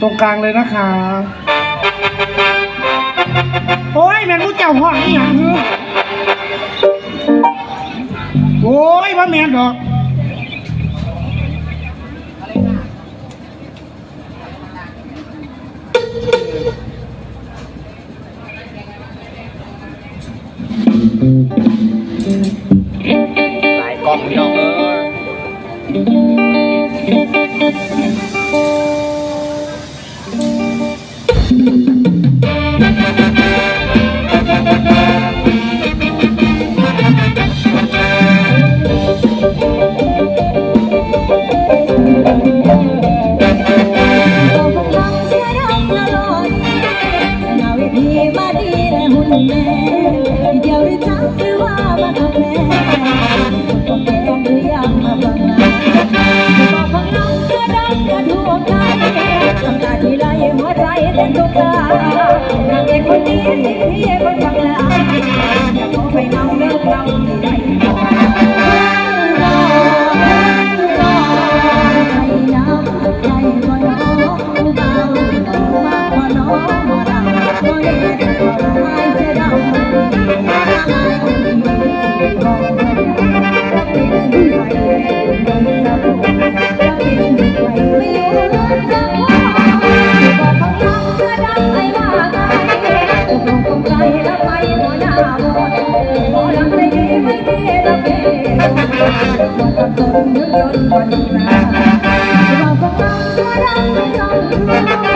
ตรงกลางเลยนะคะ โอ้ยแมนรู้เจ้าห้องนี่หยังคือโอ้ยว่าแมนดอกหลายกล้องพี่น้องเออ ต้อ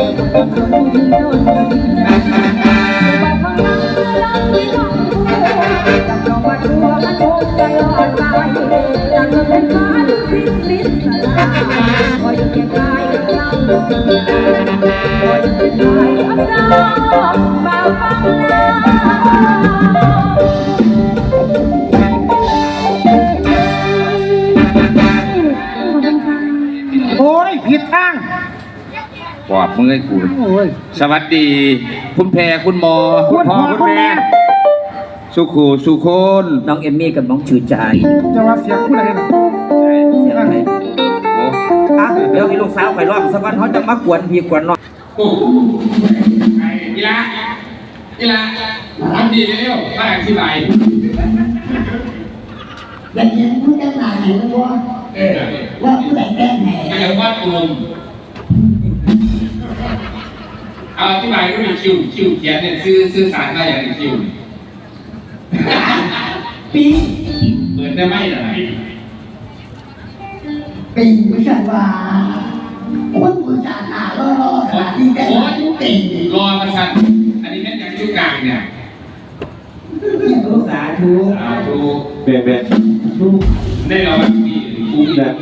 โอ้ยผิดทางปอบมือให้กู โอ้ย สวัสดี คุณแพรคุณหมอ คุณพ่อคุณแม่ สุขูสุคนน้องเอมมี่กับน้องชื่อใจจะว่าเสียงผู้ใดน่ะเสียงอะไรโอ้อะเดี๋ยวให้ลูกสาวไปรอบสักวันเขาจะมากวนพี่กวนน้องโอ้ไอ้กีฬากีฬาทำดีเร็วมาอธิบายอย่างนี้ผู้จะตายไหนไม่รู้เออว่าผู้ใดแก้ไหนไม่ใช่วัดอุมเอาอธิบายด้วยคิวคิวเขียนเนี่ยซื้อซื้อสารมาอย่างคิว ปีเปิดได้ไหมล่ะปีไม่ใช่ว่าคนผู้ชายหาล่อล่อขนาดที่ได้ทุกปีรอมาสั่นอันนี้แม่นอย่างคิวกลางเนี่ยลูกสาวทูอ่าดูเบ็ดเบ็ดได้เราแบบนี้กูอีกแบบ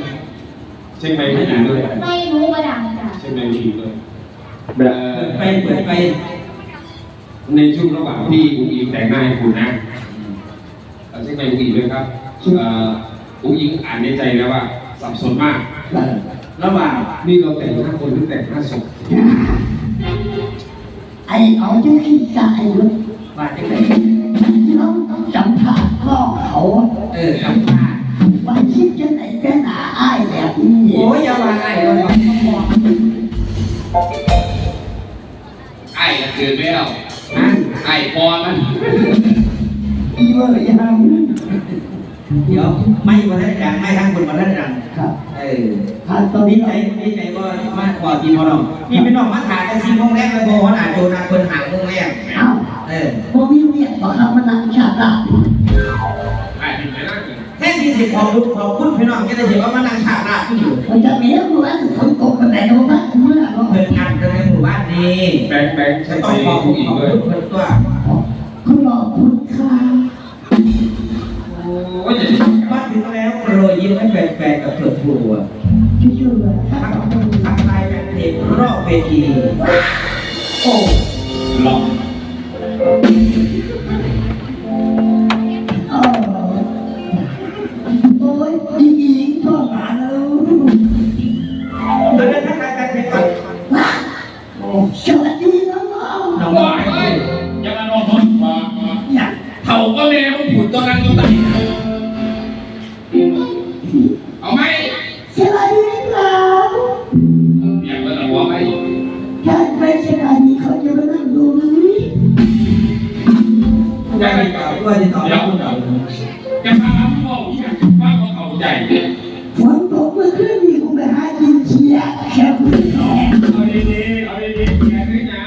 เช็คไมค์ไม่ถึงด้วยไม่รู้กระดังจ้ะเช็คไมค์ไม่ถึงด้วยแบเอ่บอไปเปิดไป ในช่วงระหว่างที่กูอีกแต่งหน้าให้คุณนะเอาเช็คไปกูอีกด้วยครับเอ่อกูอีกอ่านในใจแล้วว่าสับสนมาก ระหว่างนี่เราแต่งห้าคนหรือแต่งห้าศพไอ้เอาที่ขี้ใจลูกว่าจะไหนน้องสัมผัสพ่อเขาเออสัมภาษณ์ว่าคิดจะไหนแก้หนาอ้ายแบบนี้โอ้ยอย่าว่าไอ้เราบอกไอ้ก็เกินไปแล้วนะไอ้ พอมันอีเวอร์ยังเดี๋ยวไม่มาได้ดังไม่ทั้งคนมาได้ดังครับเออถ้าตอนดีนี้ใจดีใจก็มาขอกินพอน้องนี่พี่น้องมาถ่ายกันสี่โมงแรกเลยโบวันอาจโดนอาคนหาโมงแรกเอ้าเออพวกนี้เนี่ยบอกเขามานั่งชาติไอ้เป็นไงแท่ที่สิบของลูกของคุณพี่น้องก็จะเห็นว่ามันนั่งฉากหน้าที่อยู่มันจะมีเรื่องว่า แบงค์แบงค์ใช้ไหมต้องขอบอุ้งอิงด้วยคุณเพิ่นตัวคุณหลอกคุณค่ะโอ้ยอย่ามาถึงแล้วโปรยยิ้มให้แฟนๆกับเถิดทัวช่วยๆเลยถ้าทักสองคนทักทายแฟนเพลงรอบเวทีโอ้ลอก ได้ไปต่อด้วยติดต่อกับคุณหน่อยจะพาพี่บอกอีกว่าเขาเข้าใจฝนตกเมื่อคืนนี้กูไปหากินเชียร์แค่คุณแม่เอาดีๆเอาดีๆแกด้วยนะ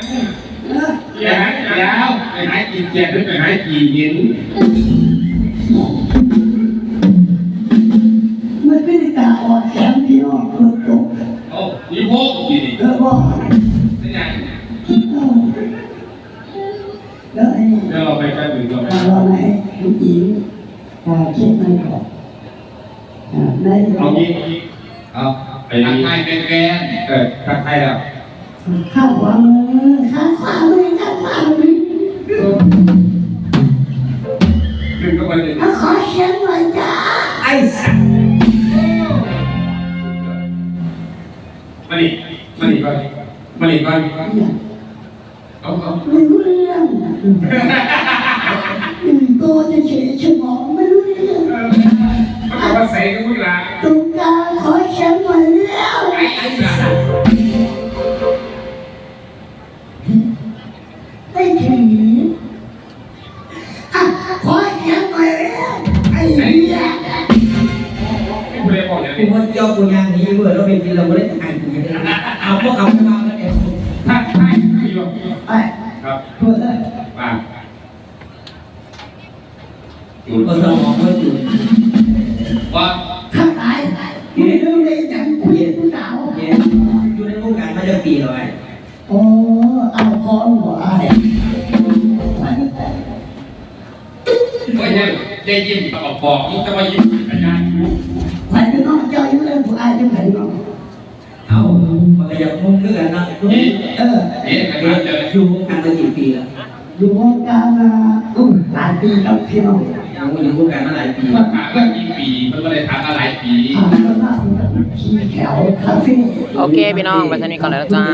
เออแกหายยาวไปหายกินแกด้วยไปหายกี่หินเมื่อคืนตาอ่อนแขนพี่น้องฝนตกโอ้ยพวกกินเออบอก กันหนึ่เราไปเราไหนผู้หญิงตาเช็ดไม่ออกอ่าได้เอางี้เอาทักทายแฟนเออทักทายแล้วข้าวขวามือข้าวขวามือข้าวขวามือขึ้นก็ไปเลยขอเสียงหน่อยจ้าไอ้สัตว์มาดิมาดิก่อนมาดิก่อนเอาเอาไม่รู้เรื่อง ตัวจะเฉยสมองไม่รู้เรื่องมันบอกว่าใส่ก็มึงละตรงกลางขอเสียงหน่อยแล้วไอ้ไอ้สัตว์ไม่ถึงอะขอเสียงหน่อยแล้วไอ้เหี้ยไม่เคยบอกอย่างกูนี้ว่าเจ้ากูยางนี้เบื่อแล้วเป็นทีเราไม่ได้ถ่ายกูเลยเอาพวกเขาเข้ามาแล้วเองทักทายคืออยู่ไอ้ครับ ตัวเอ้ย มาจุ ก็ดสมองก็จุดว่าข้างตายไม่รู้เลยจังคุยกับผู้สาวเย็นอยู่ในวงการมาจะปีเลยโอ้เอาพร้อมหัวไอ้ไม่ใช่ได้ยินบอกบอกมึงจะมายิ้มอาจารย์กูขวัญจะน้องเจ้าอยู่เรื่องผู้อายจะไหนเนาะเอามันก็ยังมุ่งเรื่องนะเออเอ๊ะกันเดี๋ยวเจออยู่วงการมากี่ปีแล้วอยู่วงการมาอุ้ยหลายปีแล้วพี่น้อง ยังอยู่วงการมาหลายปีถามว่ากี่ปีมันก็เลยถามอะไรปีผ่านมาขี่แถวคาเฟ่โอเคพี่น้องไปสนิทก่อนแล้วจ้า